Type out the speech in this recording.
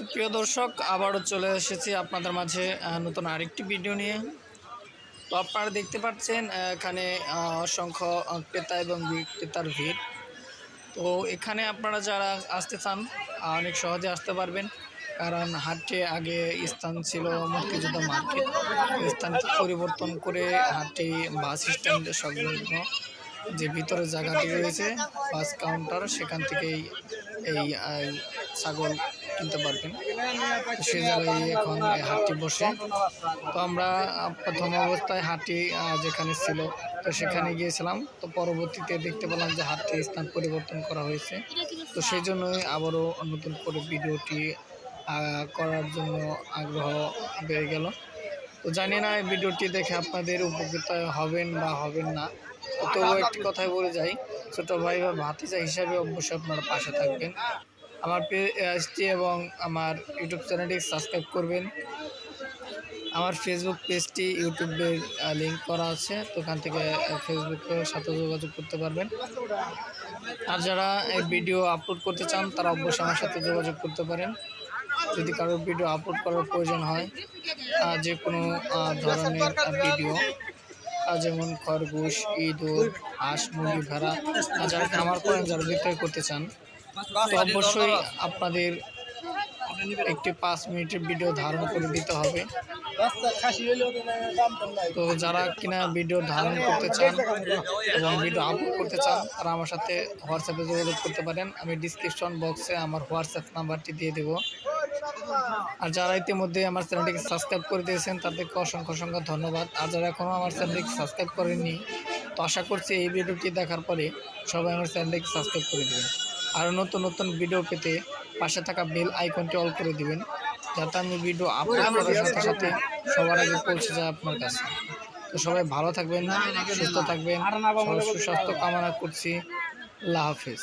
তো প্রিয় দর্শক, আবারও চলে এসেছি আপনাদের মাঝে নতুন আরেকটি ভিডিও নিয়ে। তো আপনারা দেখতে পাচ্ছেন এখানে অসংখ্য ক্রেতা এবং বিক্রেতার ভিড়। তো এখানে আপনারা যারা আসতে চান অনেক সহজে আসতে পারবেন, কারণ হাটে আগে স্থান ছিল মুক্তিযোদ্ধা মার্কেট। স্থানটি পরিবর্তন করে হাটে বাস স্ট্যান্ডের সংলগ্ন যে ভিতরে জায়গাটি রয়েছে, বাস কাউন্টার, সেখান থেকেই এই ছাগল কিনতে পারবেন। সেই জায়গায় এখন হাটটি বসে। তো আমরা প্রথম অবস্থায় হাটটি যেখানে ছিল, তো সেখানে গিয়েছিলাম। তো পরবর্তীতে দেখতে পেলাম যে হাটটি স্থান পরিবর্তন করা হয়েছে। তো সেই জন্যই আবারও নতুন করে ভিডিওটি করার জন্য আগ্রহ বেড়ে গেল। তো জানি না এই ভিডিওটি দেখে আপনাদের উপকৃত হবেন বা হবেন না। তবুও একটি কথাই বলে যাই, ছোটো ভাই বা ভাতিজা হিসাবে অবশ্যই আপনারা পাশে থাকবেন। আমার পেজটি এবং আমার ইউটিউব চ্যানেলটি সাবস্ক্রাইব করবেন। আমার ফেসবুক পেজটি ইউটিউবের লিঙ্ক করা আছে। তো ওখান থেকে ফেসবুকের সাথে যোগাযোগ করতে পারবেন। আর যারা এই ভিডিও আপলোড করতে চান, তারা অবশ্যই আমার সাথে যোগাযোগ করতে পারেন। যদি কারোর ভিডিও আপলোড করার প্রয়োজন হয় যে কোনো ধরনের ভিডিও যেমন খরগোশ, ইঁদুর, হাঁস, মুরগি, ভেড়া যারা খামার করেন, যারা বিক্রয় করতে চান অবশ্যই আপনাদের একটি পাঁচ মিনিটের ভিডিও ধারণ করে দিতে হবে। তো যারা কিনা ভিডিও ধারণ করতে চান এবং ভিডিও আপলোড করতে চান, তারা আমার সাথে হোয়াটসঅ্যাপে যোগাযোগ করতে পারেন। আমি ডিসক্রিপশন বক্সে আমার হোয়াটসঅ্যাপ নাম্বারটি দিয়ে দেবো। আর যারা ইতিমধ্যে আমার চ্যানেলটিকে সাবস্ক্রাইব করে দিয়েছেন, তাদেরকে অসংখ্য অসংখ্য ধন্যবাদ। আর যারা এখনও আমার চ্যানেলটিকে সাবস্ক্রাইব করেননি, তো আশা করছি এই ভিডিওটি দেখার পরে সবাই আমার চ্যানেলটিকে সাবস্ক্রাইব করে দেবেন। আরও নতুন নতুন ভিডিও পেতে পাশে থাকা বেল আইকনটি অল করে দিবেন, যাতে আমি ভিডিও আপলোড করার সাথে সাথে সবার আগে পৌঁছে যায় আপনার কাছে। তো সবাই ভালো থাকবেন, সুস্থ থাকবেন, সবার সুস্বাস্থ্য কামনা করছি। আল্লাহ হাফিজ।